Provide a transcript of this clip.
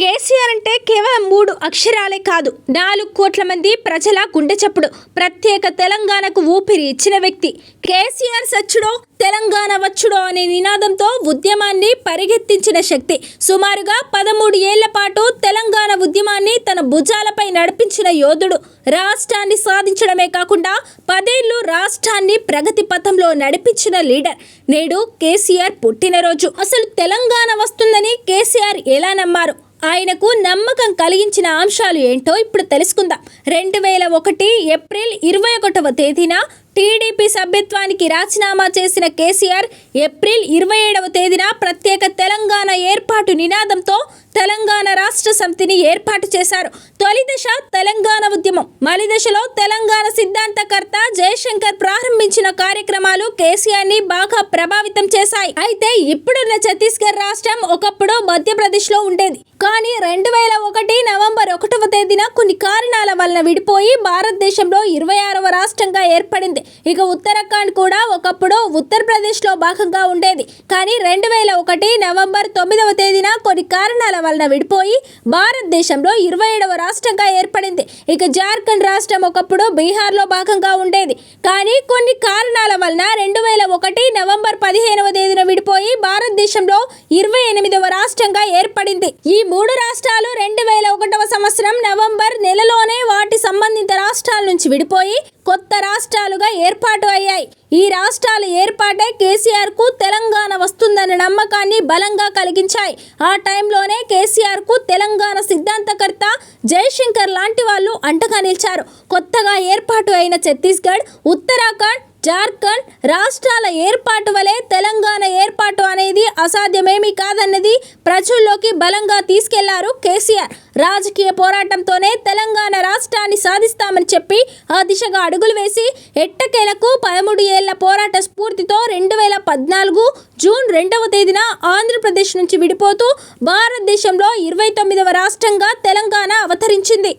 కేసీఆర్ అంటే కేవలం మూడు అక్షరాలే కాదు నాలుగు కోట్ల మంది ప్రజల గుండె చప్పుడు. ప్రత్యేక తెలంగాణకు ఊపిరి ఇచ్చిన వ్యక్తి. కేసీఆర్ సచ్చుడో తెలంగాణ వచ్చుడో అనే నినాదంతో ఉద్యమాన్ని పరిగెత్తించిన శక్తి. సుమారుగా పదమూడు ఏళ్ళ పాటు తెలంగాణ ఉద్యమాన్ని తన భుజాలపై నడిపించిన యోధుడు. రాష్ట్రాన్ని సాధించడమే కాకుండా పదేళ్ళు రాష్ట్రాన్ని ప్రగతి పథంలో నడిపించిన లీడర్. నేడు కేసీఆర్ పుట్టినరోజు. అసలు తెలంగాణ వస్తుందని కేసీఆర్ ఎలా నమ్మారు? ఆయనకు నమ్మకం కలిగించిన అంశాలు ఏంటో ఇప్పుడు తెలుసుకుందాం. రెండు వేల ఒకటి ఏప్రిల్ ఇరవై ఒకటవ తేదీన టీడీపీ సభ్యత్వానికి రాజీనామా చేసిన కేసీఆర్ ఏప్రిల్ ఇరవై ఏడవ తేదీన ప్రత్యేక తెలంగాణ ఏర్పాటు నినాదంతో తెలంగాణ రాష్ట్ర సమితిని ఏర్పాటు చేశారు. తొలి దశ తెలంగాణ ఉద్యమం. మలి దశలో తెలంగాణ సిద్ధాంతకర్త జయశంకర్ ప్రారంభించిన కార్యక్రమాలు కేసీఆర్ని బాగా ప్రభావితం చేశాయి. అయితే ఇప్పుడున్న ఛత్తీస్గఢ్ రాష్ట్రం ఒకప్పుడు మధ్యప్రదేశ్లో ఉండేది. కానీ రెండు వేల ఒకటి నవంబర్ ఒకటవ తేదీన కొన్ని కారణాల వలన విడిపోయి భారతదేశంలో ఇరవై ఆరవ రాష్ట్రంగా ఏర్పడింది. ఇక ఉత్తరాఖండ్ కూడా ఒకప్పుడు ఉత్తరప్రదేశ్లో భాగంగా ఉండేది. కానీ రెండు వేల ఒకటి నవంబర్ తొమ్మిదవ తేదీన కొన్ని కారణాల వలన విడిపోయి భారతదేశంలో ఇరవై ఏడవ రాష్ట్రంగా ఏర్పడింది. ఇక జార్ఖండ్ రాష్ట్రం ఒకప్పుడు బీహార్లో భాగంగా ఉండేది. కానీ కొన్ని కారణాల వలన రెండు వేల ఒకటి నవంబర్ పదిహేనవ తేదీన విడిపోయి భారతదేశంలో ఇరవై ఎనిమిదవ రాష్ట్రంగా ఏర్పడింది. ఈ మూడు రాష్ట్రాలు రెండు వేల ఒకటవ సంవత్సరం నవంబర్ నెలలోనే వాటి సంబంధిత రాష్ట్రాల నుంచి విడిపోయి కొత్త రాష్ట్రాలుగా ఏర్పాటు అయ్యాయి. ఈ రాష్ట్రాలు ఏర్పాటై కేసీఆర్కు తెలంగాణ వస్తుందన్న నమ్మకాన్ని బలంగా కలిగించాయి. ఆ టైంలోనే కేసీఆర్కు తెలంగాణ సిద్ధాంతకర్త జయశంకర్ లాంటి వాళ్ళు అంటగా నిలిచారు. కొత్తగా ఏర్పాటు అయిన ఛత్తీస్గఢ్ ఉత్తరాఖండ్ జార్ఖండ్ రాష్ట్రాల ఏర్పాటు వలె తెలంగాణ ఏర్పాటు అనేది అసాధ్యమేమీ కాదన్నది ప్రజల్లోకి బలంగా తీసుకెళ్ళారు కేసీఆర్. రాజకీయ పోరాటంతోనే తెలంగాణ రాష్ట్రాన్ని సాధిస్తామని చెప్పి ఆ దిశగా అడుగులు వేసి ఎట్టకేలకు పదమూడు ఏళ్ళ పోరాట స్ఫూర్తితో రెండు వేల పద్నాలుగు జూన్ రెండవ తేదీన ఆంధ్రప్రదేశ్ నుంచి విడిపోతూ భారతదేశంలో ఇరవై తొమ్మిదవ రాష్ట్రంగా తెలంగాణ అవతరించింది.